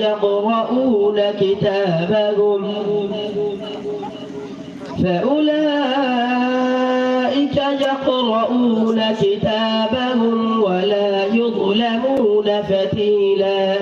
يقرؤون كتابهم. فأولئك يقرؤون كتابهم ولا يظلمون فتيلا.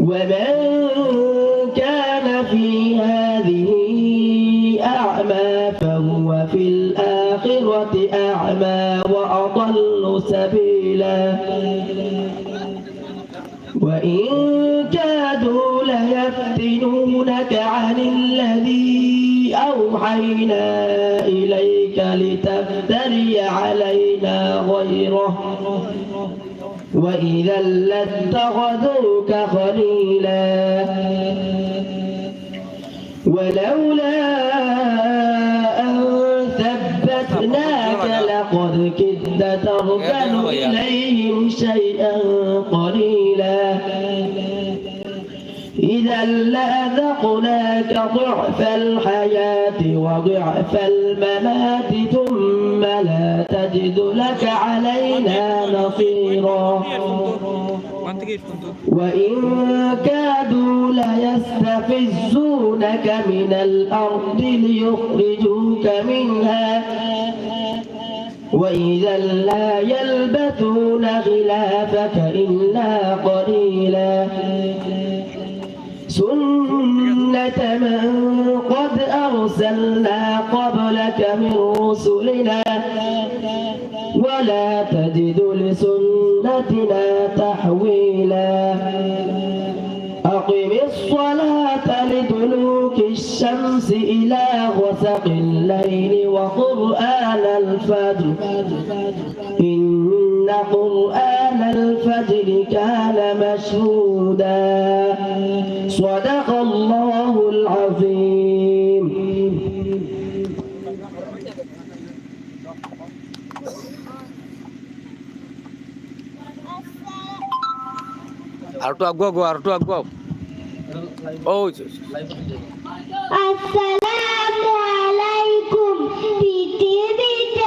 ومن كان في هذه أعمى فهو في الآخرة أعمى وأضل سبيلا. أوحينا إليك لتفتري علينا غيره. وإذا لاتخذوك خليلا. ولولا أن ثبتناك لقد كدت تركن إليهم شيئا قليلا. إذا لأذقناك ضعف الحياة وضعف الممات ثم لا تجد لك علينا نصيرا. وإن كادوا ليستفزونك من الأرض ليخرجوك منها. وإذا لا يلبثون خلافك إلا قليلاً. من قد أرسلنا قبلك من رسلنا ولا تجد لسنتنا الليل وقرآن الفجر إن قرآن الفجر كان مشهودا صدق الله العظيم আর একটু আগুয়া গো আর একটু আগুয়া ও আসসালামু আলাইকুম পৃথিবীতে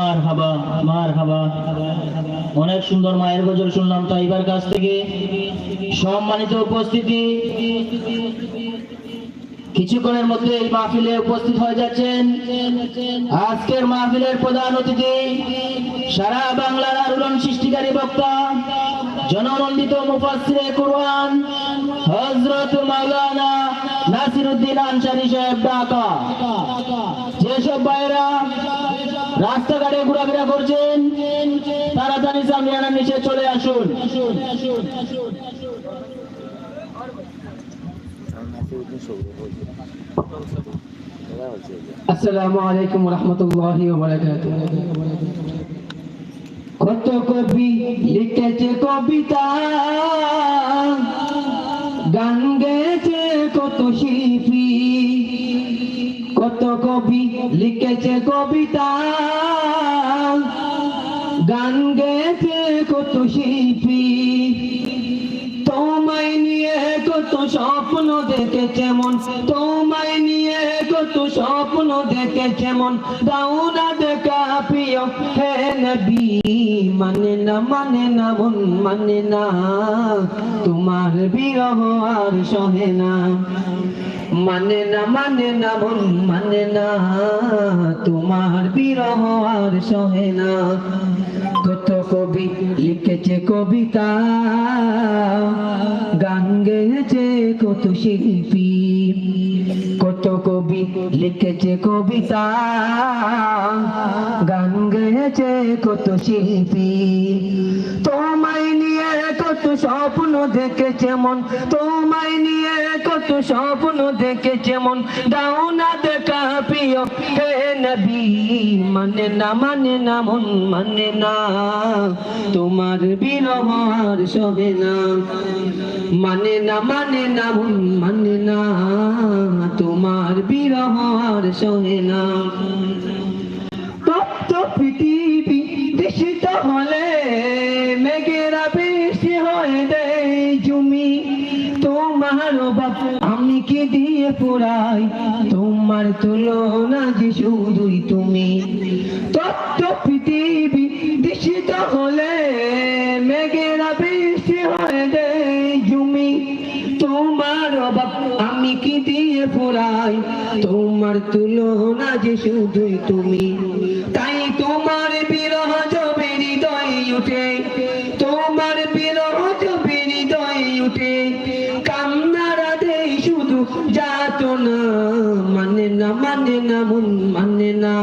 মার হাবা মার হাবা অনেক সুন্দর মায়ের গজল শুনলাম তাইবার কাছ থেকে। সম্মানিত উপস্থিতি। কিছুক্ষণের মধ্যে এই মাহফিলে উপস্থিত হয়ে যাচ্ছেন আজকের মাহফিলের প্রধান অতিথি, সারা বাংলার আলোড়ন সৃষ্টিকারী বক্তা, জননন্দিত মুফাসসিরে কুরআন, হযরত মাওলানা নাসিরউদ্দিন আনসারী সাহেব, ঢাকা। যেসব ভাইরা রাস্তাঘাটে চলে আসুন। আসসালামু আলাইকুম রহমতুল্লাহি কত কবি লিখেছে কবিতা, গান গেছে কত শিল্পী, কত কবি লিখেছে কবিতা। গান গেছে কত শিল্পী। তোমায় নিয়ে কত স্বপ্ন দেখেছে মন। তোমায় নিয়ে কত স্বপ্ন দেখেছে মন। দাও না দেখা প্রিয়, হে নবী। মানে না মানে না মন মানে না। তোমার বিরহ আর সহে না। মানে না মানে না মন মানে না। তোমার বিরহ আর সহে না। কত কবি লিখেছে কবিতা। গান গেয়েছে কত শিল্পী, কত কবি লিখেছে কবিতা। গান গেয়েছে কত শিল্পী, তোমায় নিয়ে কত স্বপ্ন দেখেছে মন, তোমায় নিয়ে কত স্বপ্ন দেখেছে মন। দাও না প্রিয় হে নবী মানে না মানে না মন মানে না তোমার বিরহ আর সবে না। মানে না মানে না মন মানে না তোমার বিরহ আর সহে না। তপ্ত পৃথিবী দূষিত হলে আমি কি দিয়ে পুরাই তোমার তুলনা যে শুধুই তুমি। তপ্ত পৃথিবী দূষিত হলে মেঘেরা বৃষ্টি হয়ে দেয় তোমার বাপ, আমি কি দিয়ে ফুরাই তোমার তুলনা যে শুধুই তুমি। তাই তোমার মানে না মন না।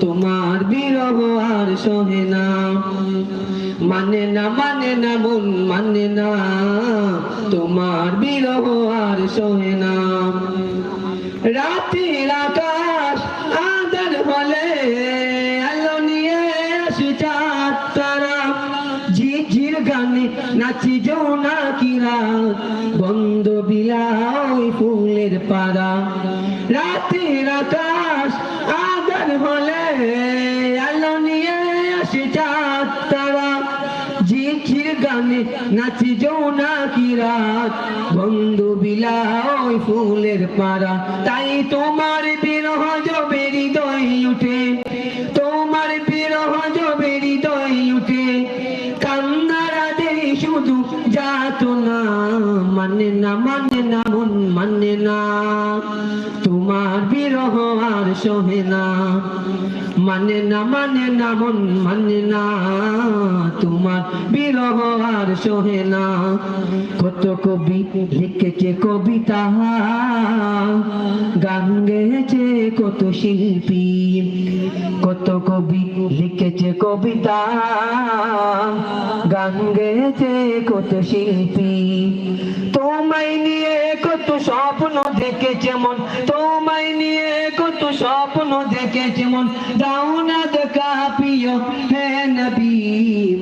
তোমার বিরহ আর সহে না। মানে না মানে না, মন মানে না। তোমার বিরহ আর সহে না। রাতের আকাশ আদার হলে আলো নিয়ে আসে তারা। ঝিঝির গানে নাচি যৌনা কিরা। বন্ধ বিলাই ফুলের পাড়া। রাতের আকাশ আদার হলে আলো নিয়ে আসে চাঁদ তারা। ঝিঝির গানে নাচি যৌনা কি রাত বন্ধু বিলায় ফুলের পাড়া। তাই তোমার বিরহ জবে হৃদয় উঠে। তোমার বিরহ জবে হৃদয় উঠে। কান্নারা দে শুধু যাত না মানে না মানে না, মন মানে না। তোমার বিরহ আর সহে না। মানে না মানে না, মন মানে না। তোমার বিরহ আর সহে না। কত কবি লিখেছে কবিতা, গান গেয়েছে কত শিল্পী, কত কবি লিখেছে কবিতা, গান গেয়েছে কত শিল্পী। তোমায় স্বপ্ন দেখেছে মন? তোমায় নিয়ে কত স্বপ্ন দেখেছে মন? দাও না দেখা প্রিয়। হে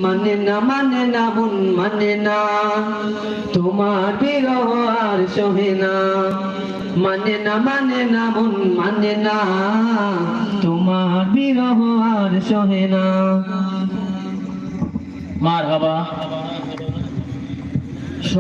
মানে না মানে না, মন মানে না। তোমার বিরহ আর সহে না। মানে না মানে না, মন মানে না। তোমার বিরহ আর সহে না। মার